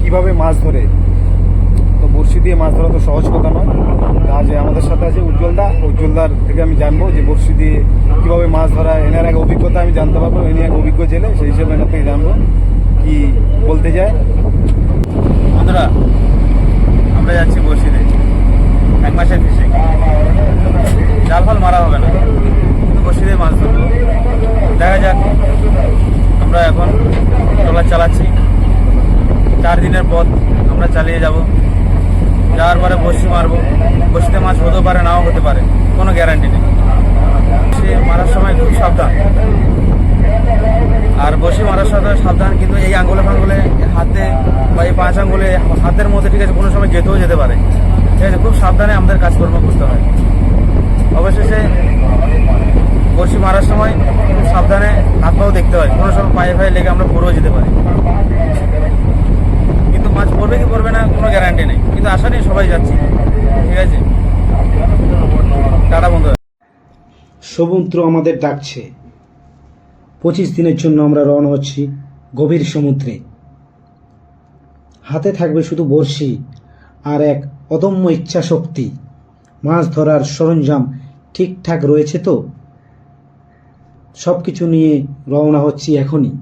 কীভাবে মাছ ধরে? তো বড়শি দিয়ে মাছ ধরা তো সহজ কথা নয়। আজ আমাদের সাথে আছে উজ্জ্বলদা, উজ্জ্বলদার থেকে আমি জানব যে বড়শি দিয়ে কীভাবে মাছ ধরা, এনার এক অভিজ্ঞতা আমি জানতে পারব এনি এক অভিজ্ঞ জেলে, সেই হিসেবে এনার থেকে জানব কি বলতে যায়। বন্ধুরা, আমরা যাচ্ছি বসিতে এক মাসের ফিশিং জাল ফাল মারা হবে না। বসিতে মাছ ধরবো। দেখা যাক, আমরা এখন ট্রলার চালাচ্ছি। চার দিনের পথ আমরা চালিয়ে যাব। যাওয়ার পরে বসি মারবো। বসিতে মাছ হতেও পারে, নাও হতে পারে, কোনো গ্যারান্টি নেই। বসি মারার সময় খুব সাবধান। আর বসি মারার সাথে সাবধান, কিন্তু এই আঙ্গুলে ফাঙ্গুলে, হাতে বা এই পাঁচ আঙ্গুলে হাতের মধ্যে ঠিক আছে, কোনো সময় যেতেও যেতে পারে। ঠিক আছে, খুব সাবধানে আমাদের কাজকর্ম করতে হয়। অবশেষে বসি মারার সময় খুব সাবধানে হাত পাও দেখতে হয়, কোনো সময় পায়ে ফায়ে লেগে আমরা পড়েও যেতে পারি। মাছ পড়বে কি পড়বে না কোনো গ্যারান্টি নেই। কিন্তু আশা নেই সবাই যাচ্ছি। ঠিক আছে? টাটা বন্ধু সমুদ্র আমাদের ডাকছে। পঁচিশ দিনের জন্য আমরা রওনা হচ্ছি গভীর সমুদ্রে। হাতে থাকবে শুধু বড়শি আর এক অদম্য ইচ্ছা শক্তি মাছ ধরার সরঞ্জাম ঠিকঠাক রয়েছে তো? সব কিছু নিয়ে রওনা হচ্ছি এখনই।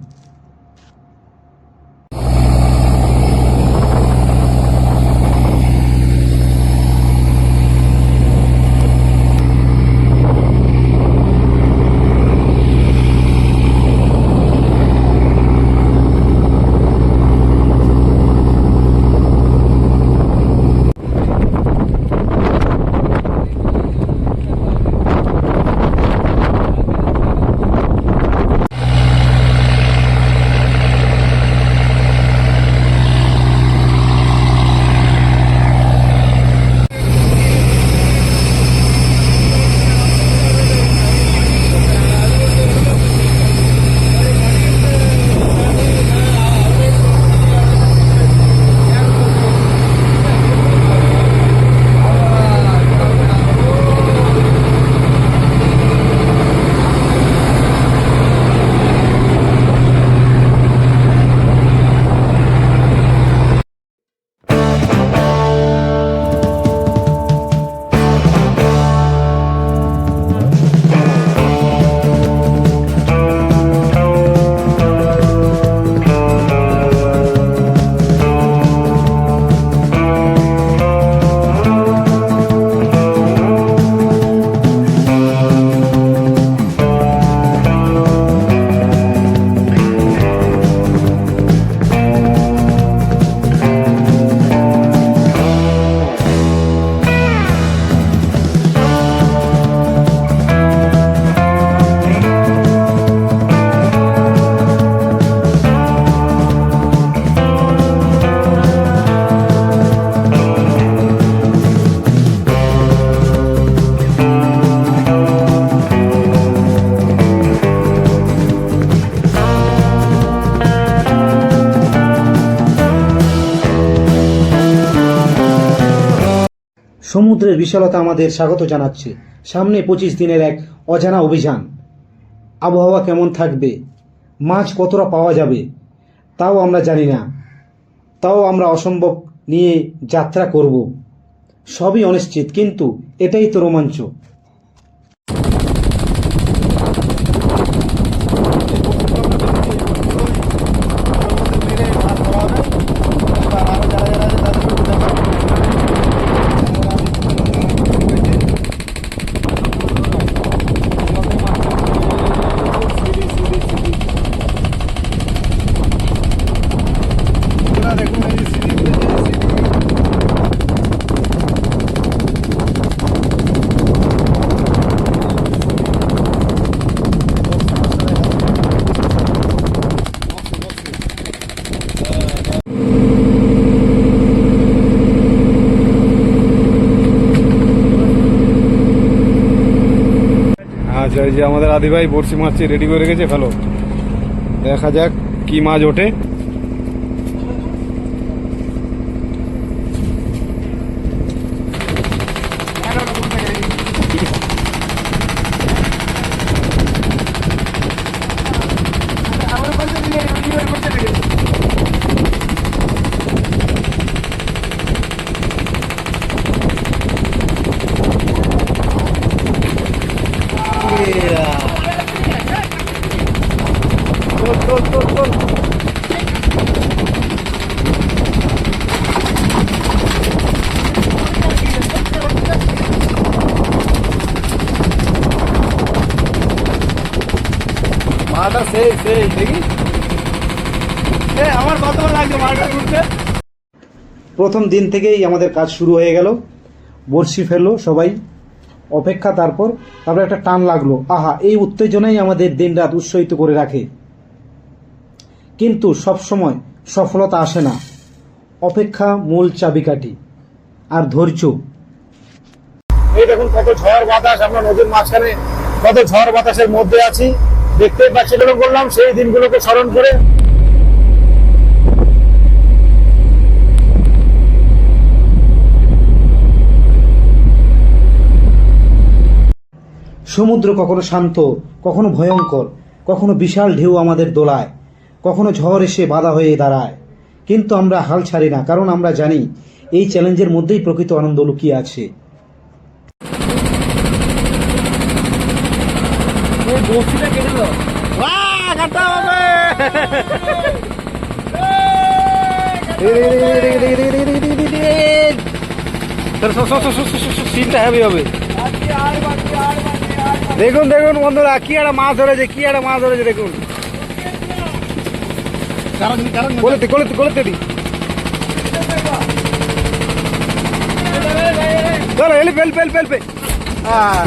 সমুদ্রের বিশালতা আমাদের স্বাগত জানাচ্ছে। সামনে পঁচিশ দিনের এক অজানা অভিযান। আবহাওয়া কেমন থাকবে? মাছ কতটা পাওয়া যাবে? তাও আমরা জানি না। তাও আমরা অসম্ভব নিয়ে যাত্রা করব। সবই অনিশ্চিত, কিন্তু এটাই তো রোমাঞ্চ। যে আমাদের আদি ভাই বড়শি মাছটি রেডি করে রেখেছে ভালো দেখা যাক কি মাছ ওঠে চল চল চল চল মাটা সেই সেই দেখি। আমার কত লাগছে মাটা ঘুরতে? প্রথম দিন থেকেই আমাদের কাজ শুরু হয়ে গেল। বড়শি ফেলল সবাই। অপেক্ষা তারপর তারপর একটা টান লাগল। আহা এই উত্তেজনাই আমাদের দিনরাত উৎসাহিত করে রাখে। কিন্তু সব সময় সফলতা আসে না। অপেক্ষা মূল চাবিকাঠি। আর ধৈর্য। এই দেখুন কত ঝড় বাতাস আমরা নদীর মাঝখানে কত ঝড় বাতাসের মধ্যে আছি। দেখতেই পাচ্ছি এগুলো করলাম সেই দিনগুলোকে স্মরণ করে। সমুদ্র কখনো শান্ত, কখনো ভয়ঙ্কর, কখনো বিশাল ঢেউ আমাদের দোলায়, কখনো ঝড় এসে বাধা হয়ে দাঁড়ায়। কিন্তু আমরা হাল ছাড়ি না, কারণ আমরা জানি এই চ্যালেঞ্জের মধ্যেই প্রকৃত আনন্দ লুকিয়ে আছে। কাটা হবে। সিনটা হেভি দেখুন দেখুন বন্ধুরা কি একটা মাছ ধরেছে কি একটা মাছ ধরেছে দেখুন। কোলেতে কোলেতে কোলেতে দি। চলো পেল পে হ্যাঁ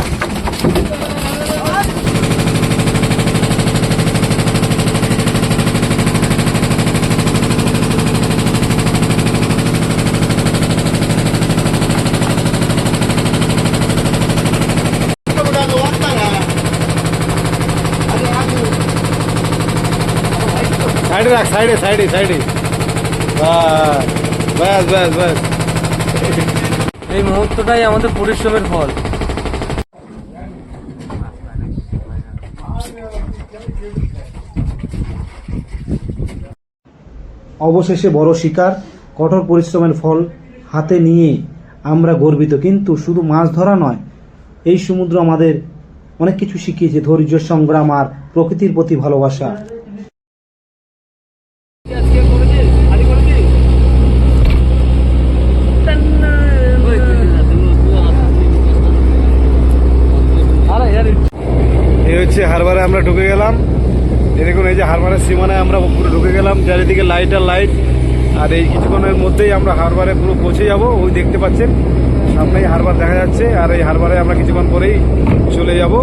সাইডে রাখ সাইডে সাইডে সাইডে ব্যাস ব্যাস ব্যাস এই মুহূর্তটাই আমাদের পরিশ্রমের ফল। অবশেষে বড় শিকার কঠোর পরিশ্রমের ফল হাতে নিয়ে আমরা গর্বিত। কিন্তু শুধু মাছ ধরা নয় এই সমুদ্র আমাদের অনেক কিছু শিখিয়েছে। ধৈর্য সংগ্রাম আর প্রকৃতির প্রতি ভালোবাসা এই হচ্ছে হারবারে আমরা ঢুকে গেলাম এই দেখুন এই যে হারবারের সীমানায় আমরা পুরো ঢুকে গেলাম চারিদিকে লাইট আর লাইট আর এই কিছুক্ষণের মধ্যেই আমরা হারবারে পুরো পৌঁছে যাব। ওই দেখতে পাচ্ছেন, সামনেই হারবার দেখা যাচ্ছে, আর এই হারবারে আমরা কিছুক্ষণ পরেই চলে যাব।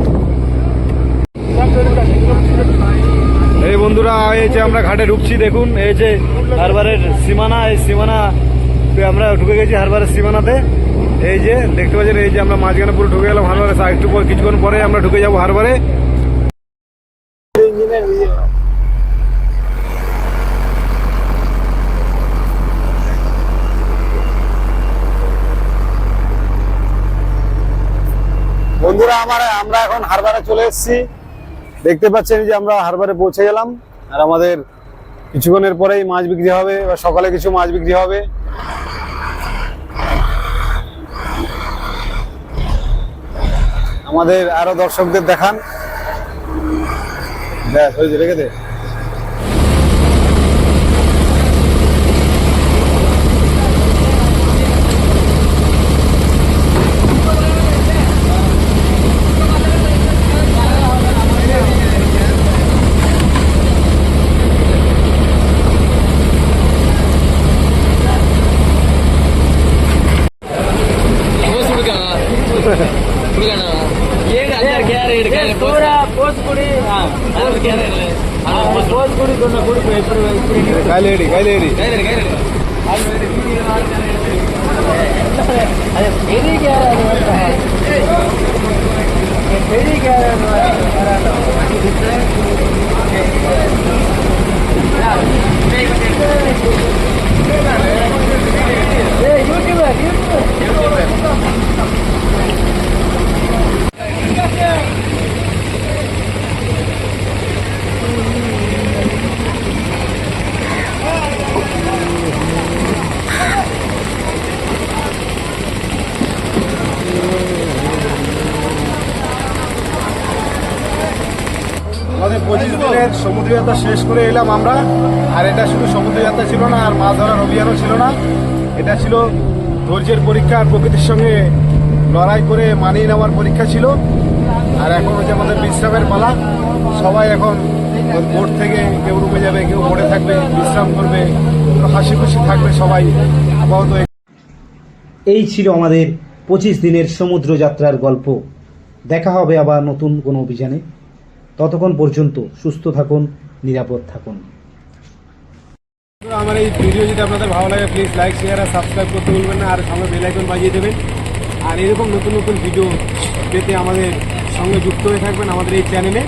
এই বন্ধুরা, এই যে আমরা ঘাটে ঢুকছি, দেখুন, এই যে হারবারের সীমানা, এই সীমানা আমরা ঢুকে গেছি হারবারের সীমানাতে। এই যে, দেখতে পাচ্ছেন, এই যে আমরা মাঝখানে পুরো ঢুকে গেলাম হারবারে একটু পর, কিছুক্ষণ পরে আমরা ঢুকে যাব হারবারে বন্ধুরা, আমার, আমরা এখন হারবারে চলে এসেছি। দেখতে পাচ্ছেন যে আমরা হারবারে পৌঁছে গেলাম। আর আমাদের কিছুক্ষণের পরেই মাছ বিক্রি হবে, বা সকালে কিছু মাছ বিক্রি হবে। আমাদের আরও দর্শকদের দেখান। ব্যাস, হয়েছে, রেখে ಕಾಲೇಡಿ ಕಾಲೇಡಿ ಅದೇ பெரிய பெரிய আমাদের পঁচিশ দিনের সমুদ্র যাত্রা শেষ করে এলাম আমরা। আর এটা শুধু সমুদ্র যাত্রা ছিল না, আর মাছ ধরার অভিযানও ছিল না। এটা ছিল ধৈর্যের পরীক্ষা আর প্রকৃতির সঙ্গে লড়াই করে মানিয়ে নেওয়ার পরীক্ষা ছিল। আর এখন হচ্ছে আমাদের বিশ্রামের পালা। সবাই এখন বোট থেকে কেউ রুমে যাবে, কেউ বোটে থাকবে, বিশ্রাম করবে হাসি খুশি থাকবে সবাই। আপাতত এই ছিল আমাদের পঁচিশ দিনের সমুদ্র যাত্রার গল্প। দেখা হবে আবার নতুন কোনো অভিযানে। ততক্ষণ পর্যন্ত সুস্থ থাকুন, নিরাপদ থাকুন। আমার এই ভিডিও যদি আপনাদের ভালো লাগে প্লিজ লাইক শেয়ার আর সাবস্ক্রাইব করতে ভুলবেন না, আর সঙ্গে বেলাইকন বাজিয়ে দেবেন। আর এরকম নতুন নতুন ভিডিও পেতে আমাদের সঙ্গে যুক্ত হয়ে থাকবেন আমাদের এই চ্যানেলে